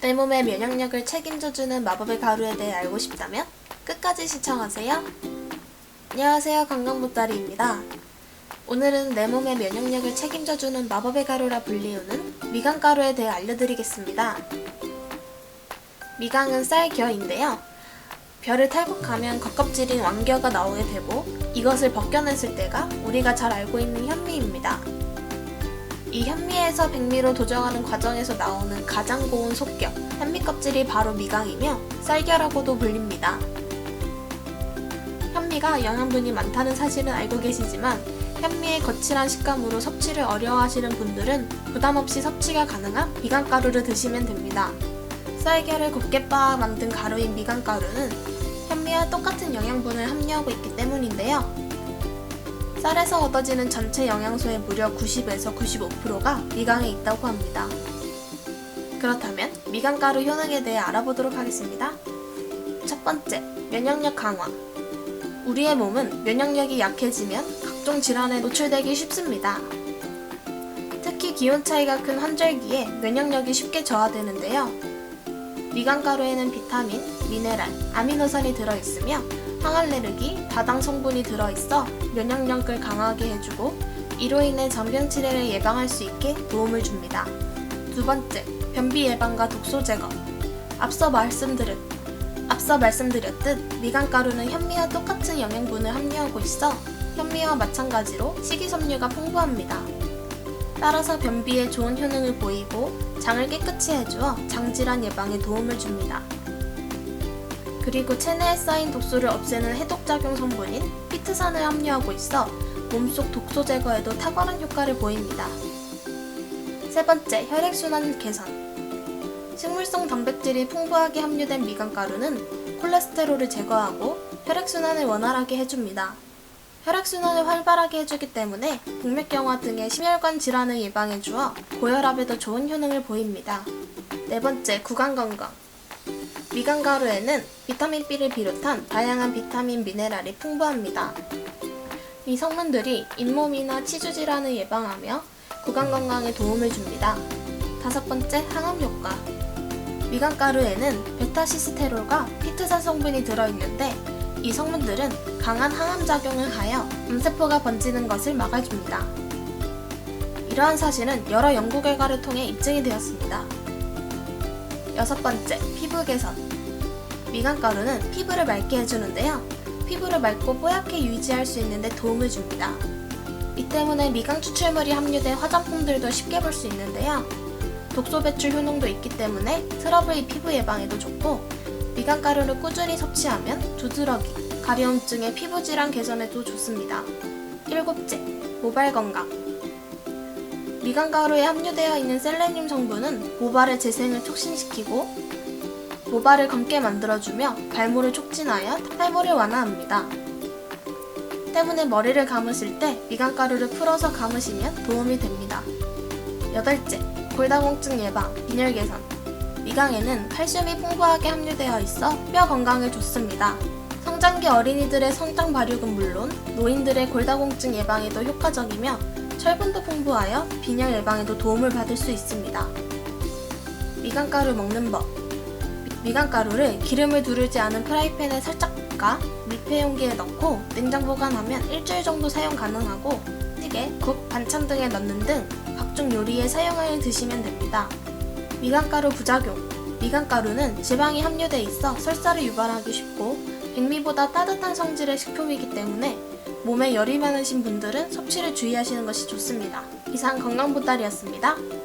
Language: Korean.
내 몸의 면역력을 책임져주는 마법의 가루에 대해 알고 싶다면 끝까지 시청하세요. 안녕하세요. 건강보따리입니다. 오늘은 내 몸의 면역력을 책임져주는 마법의 가루라 불리우는 미강 가루에 대해 알려드리겠습니다. 미강은 쌀겨인데요. 별을 탈곡하면 겉껍질인 왕겨가 나오게 되고 이것을 벗겨냈을 때가 우리가 잘 알고 있는 현미입니다. 이 현미에서 백미로 도정하는 과정에서 나오는 가장 고운 속겨, 현미 껍질이 바로 미강이며 쌀겨라고도 불립니다. 현미가 영양분이 많다는 사실은 알고 계시지만 현미의 거칠한 식감으로 섭취를 어려워하시는 분들은 부담 없이 섭취가 가능한 미강가루를 드시면 됩니다. 쌀겨를 곱게 빻아 만든 가루인 미강가루는 현미와 똑같은 영양분을 함유하고 있기 때문인데요. 쌀에서 얻어지는 전체 영양소의 무려 90에서 95%가 미강에 있다고 합니다. 그렇다면 미강가루 효능에 대해 알아보도록 하겠습니다. 첫 번째, 면역력 강화. 우리의 몸은 면역력이 약해지면 각종 질환에 노출되기 쉽습니다. 특히 기온 차이가 큰 환절기에 면역력이 쉽게 저하되는데요. 미강가루에는 비타민, 미네랄, 아미노산이 들어있으며 항알레르기, 다당 성분이 들어있어 면역력을 강하게 해주고 이로 인해 전병 치레를 예방할 수 있게 도움을 줍니다. 두 번째, 변비 예방과 독소 제거. 앞서 말씀드렸 앞서 말씀드렸듯 미강가루는 현미와 똑같은 영양분을 함유하고 있어 현미와 마찬가지로 식이섬유가 풍부합니다. 따라서 변비에 좋은 효능을 보이고 장을 깨끗이 해주어 장질환 예방에 도움을 줍니다. 그리고 체내에 쌓인 독소를 없애는 해독작용 성분인 피트산을 함유하고 있어 몸속 독소 제거에도 탁월한 효과를 보입니다. 세 번째, 혈액순환 개선. 식물성 단백질이 풍부하게 함유된 미강가루는 콜레스테롤을 제거하고 혈액순환을 원활하게 해줍니다. 혈액순환을 활발하게 해주기 때문에 동맥경화 등의 심혈관 질환을 예방해주어 고혈압에도 좋은 효능을 보입니다. 네 번째, 구강건강. 미강 가루에는 비타민 B를 비롯한 다양한 비타민, 미네랄이 풍부합니다. 이 성분들이 잇몸이나 치주 질환을 예방하며 구강 건강에 도움을 줍니다. 다섯 번째, 항암 효과. 미강 가루에는 베타시스테롤과 피트산 성분이 들어있는데 이 성분들은 강한 항암 작용을 하여 암세포가 번지는 것을 막아줍니다. 이러한 사실은 여러 연구 결과를 통해 입증이 되었습니다. 여섯 번째, 피부 개선. 미강 가루는 피부를 맑게 해주는데요. 피부를 맑고 뽀얗게 유지할 수 있는데 도움을 줍니다. 이 때문에 미강 추출물이 함유된 화장품들도 쉽게 볼 수 있는데요. 독소 배출 효능도 있기 때문에 트러블 피부 예방에도 좋고 미강 가루를 꾸준히 섭취하면 두드러기, 가려움증의 피부 질환 개선에도 좋습니다. 일곱째, 모발 건강. 미강가루에 함유되어 있는 셀레늄 성분은 모발의 재생을 촉진시키고 모발을 검게 만들어주며 발모를 촉진하여 탈모를 완화합니다. 때문에 머리를 감으실 때 미강가루를 풀어서 감으시면 도움이 됩니다. 여덟째, 골다공증 예방, 빈혈 개선. 미강에는 칼슘이 풍부하게 함유되어 있어 뼈 건강에 좋습니다. 성장기 어린이들의 성장 발육은 물론 노인들의 골다공증 예방에도 효과적이며 철분도 풍부하여 빈혈 예방에도 도움을 받을 수 있습니다. 미강가루 먹는 법. 미강가루를 기름을 두르지 않은 프라이팬에 살짝 볶아 밀폐 용기에 넣고 냉장 보관하면 일주일 정도 사용 가능하고 찌개, 국, 반찬 등에 넣는 등 각종 요리에 사용하여 드시면 됩니다. 미강가루 부작용. 미강가루는 지방이 함유돼 있어 설사를 유발하기 쉽고 백미보다 따뜻한 성질의 식품이기 때문에 몸에 열이 많으신 분들은 섭취를 주의하시는 것이 좋습니다. 이상 건강보따리였습니다.